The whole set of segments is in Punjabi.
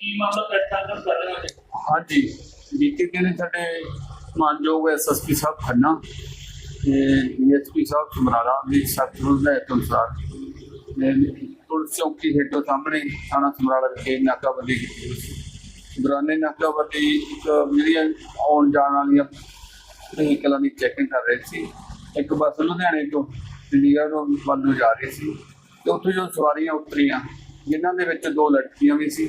ਕੀ ਮਾਮਲਾ ਪ੍ਰਸ਼ਾਸਨ ਕਰ ਰਿਹਾ ਹੈ ਹਾਂਜੀ। ਬੀਤੇ ਦਿਨ ਸਾਡੇ ਮਾਨਯੋਗ ਐਸਐਸਪੀ ਸਾਹਿਬ ਖੰਨਾ ਤੇ ਡੀਐਸਪੀ ਸਾਹਿਬ ਸਮਰਾਲਾ ਦੀ ਸਖਤ ਹਦਾਇਤ ਅਨੁਸਾਰ। ਪੁਲਿਸ ਚੌਕੀ ਹੇਠੋਂ ਸਾਹਮਣੇ ਥਾਣਾ ਸਮਰਾਲਾ ਵਿਖੇ ਨਾਕਾਬੰਦੀ ਕੀਤੀ ਦੌਰਾਨੇ ਨਾਕਾਬੰਦੀ ਇੱਕ ਜਿਹੜੀਆਂ ਆਉਣ ਜਾਣ ਵਾਲੀਆਂ ਵਹੀਕਲਾਂ ਦੀ ਚੈਕਿੰਗ ਕਰ ਰਹੇ ਸੀ। ਇੱਕ ਬੱਸ ਲੁਧਿਆਣੇ ਤੋਂ ਚੰਡੀਗੜ੍ਹ ਨੂੰ ਵੱਲ ਨੂੰ ਜਾ ਰਹੀ ਸੀ ਤੇ ਉੱਥੇ ਜੋ ਸਵਾਰੀਆਂ ਉਤਰੀਆਂ, ਜਿਨ੍ਹਾਂ ਦੇ ਵਿੱਚ ਦੋ ਲੜਕੀਆਂ ਵੀ ਸੀ।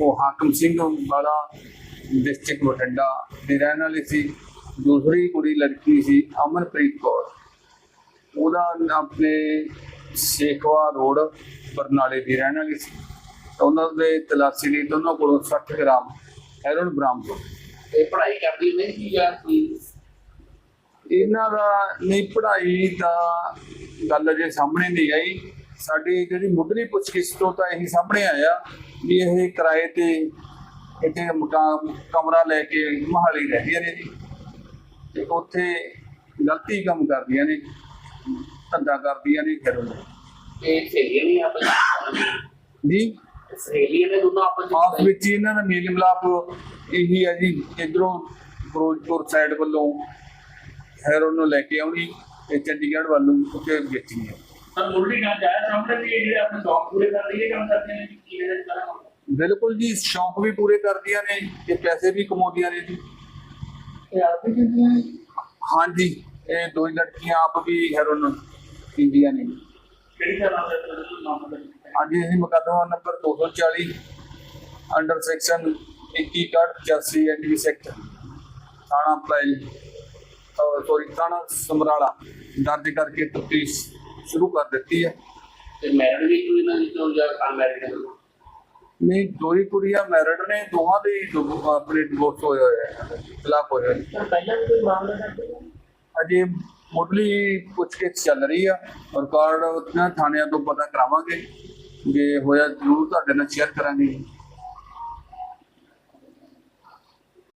ਉਹ ਹਾਕਮ ਸਿੰਘ ਵਾਲਾ ਡਿਸਟ੍ਰਿਕਟ ਬਠਿੰਡਾ ਦੀ ਰਹਿਣ ਵਾਲੀ ਸੀ। ਦੂਸਰੀ ਕੁੜੀ ਲੜਕੀ ਸੀ ਅਮਨਪ੍ਰੀਤ ਕੌਰ। ਉਹਦਾ ਆਪਣੇ ਸੇਖਵਾ ਰੋਡ ਬਰਨਾਲੇ ਦੀ ਰਹਿਣ ਵਾਲੀ ਸੀ। ਉਹਨਾਂ ਦੇ ਤਲਾਸ਼ੀ ਲਈ ਦੋਨਾਂ ਕੋਲੋਂ 60 ਗ੍ਰਾਮ ਹੈਰੋਨ ਬਰਾਮਦ ਇਹ ਪੜ੍ਹਾਈ ਕਰਦੀ ਨਹੀਂ ਕੀ ਜਾਂ ਕੀ? ਇਹਨਾਂ ਦਾ ਨਹੀਂ ਪੜ੍ਹਾਈ ਦਾ ਗੱਲ ਜੇ ਸਾਹਮਣੇ ਨਹੀਂ ਆਈ। ਸਾਡੀ ਜਿਹੜੀ ਮੁੱਢਲੀ ਪੁੱਛਗਿੱਛ ਤੋਂ ਤਾਂ ਇਹੀ ਸਾਹਮਣੇ ਆਇਆ ਵੀ ਇਹ ਕਿਰਾਏ ਤੇ ਇੱਥੇ ਮਕਾਨ ਕਮਰਾ ਲੈ ਕੇ ਮਹਾਲੀ ਰਹਿੰਦੀਆਂ ਨੇ ਜੀ। ਤੇ ਉੱਥੇ ਗਲਤੀ ਕੰਮ ਕਰਦੀਆਂ ਨੇ ਧੰਦਾ ਕਰਦੀਆਂ ਨੇ ਫਿਰ ਉਹ ਇਹ ਸਹੇਲੀਆਂ ਨਹੀਂ ਆਪਸ ਵਿੱਚ ਜੀ? ਸਹੇਲੀਆਂ ਨੇ ਦੋਨੋਂ ਆਪਸ ਆਪਸ ਵਿੱਚ ਹੀ ਇਹਨਾਂ ਦਾ ਮੇਲ ਮਿਲਾਪ ਇਹੀ ਹੈ ਜੀ ਇਧਰੋਂ ਫਿਰੋਜ਼ਪੁਰ ਸਾਈਡ ਵੱਲੋਂ ਹੈਰੋਨ ਨੂੰ ਲੈ ਕੇ ਆਉਣੀ ਤੇ ਚੰਡੀਗੜ੍ਹ ਵੱਲ ਵੇਚਣੀ ਹੈ ਪਰ ਮੁਰਲੀ ਨਾ ਜਾਇਆ ਸਾਹਮਣੇ ਵੀ ਇਹ ਜਿਹੜੇ ਆਪਣੇ ਸ਼ੌਕ ਪੂਰੇ ਕਰ ਰਹੀ ਹੈ ਕੰਮ ਕਰਦੇ ਨੇ ਕੀ ਨੇ ਕਰਾਂ ਬਿਲਕੁਲ ਜੀ ਸ਼ੌਂਕ ਵੀ ਪੂਰੇ ਕਰਦੀਆਂ ਨੇ ਤੇ ਪੈਸੇ ਵੀ ਕਮਾਉਂਦੀਆਂ ਨੇ ਜੀ। ਇਹ ਆਪੇ ਹਾਂਜੀ ਇਹ ਦੋ ਹੀ ਲੜਕੀਆਂ ਆਪ ਵੀ ਹੈਰੋਨ ਪੀਂਦੀਆਂ ਨੇ। ਕਿਹੜੀ ਤਰ੍ਹਾਂ ਦਾ ਦਾ ਅੱਜ ਅਸੀਂ ਮੁਕੱਦਮਾ ਨੰਬਰ 240 ਅੰਡਰ ਸੈਕਸ਼ਨ 2185 ਐਨਡੀ ਸੈਕਟ ਥਾਣਾ ਪਲਾਈ ਸੋਰੀ ਥਾਣਾ ਸਮਰਾਲਾ ਦਰਜ ਕਰਕੇ ਤਫਤੀਸ਼। ਸ਼ੁਰੂ ਕਰ ਦਿੱਤੀ ਹੈ ਤੇ ਮੈਰਿਡ ਵੀ ਕੋਈ ਨਾ ਜੋ ਜਾਂ ਅਨਮੈਰਿਡ ਹੈ ਨਹੀਂ ਦੋ ਹੀ ਕੁੜੀਆਂ ਮੈਰਿਡ ਨੇ ਦੋਹਾਂ ਦੇ ਹੀ ਆਪਣੇ ਡਿਵੋਰਸ ਹੋਏ ਹੋਏ ਆ ਤਲਾਕ ਹੋਏ ਹੋਏ ਪਹਿਲਾਂ ਵੀ ਕੋਈ ਮਾਮਲਾ ਕਰਦੇ ਅਜੇ ਮੁੱਢਲੀ ਪੁੱਛਗਿੱਛ ਚੱਲ ਰਹੀ ਆ ਰਿਕਾਰਡ ਉਹਨਾਂ ਥਾਣਿਆਂ ਤੋਂ ਪਤਾ ਕਰਾਵਾਂਗੇ ਜੇ ਹੋਇਆ ਜ਼ਰੂਰ ਤੁਹਾਡੇ ਨਾਲ ਸ਼ੇਅਰ ਕਰਾਂਗੇ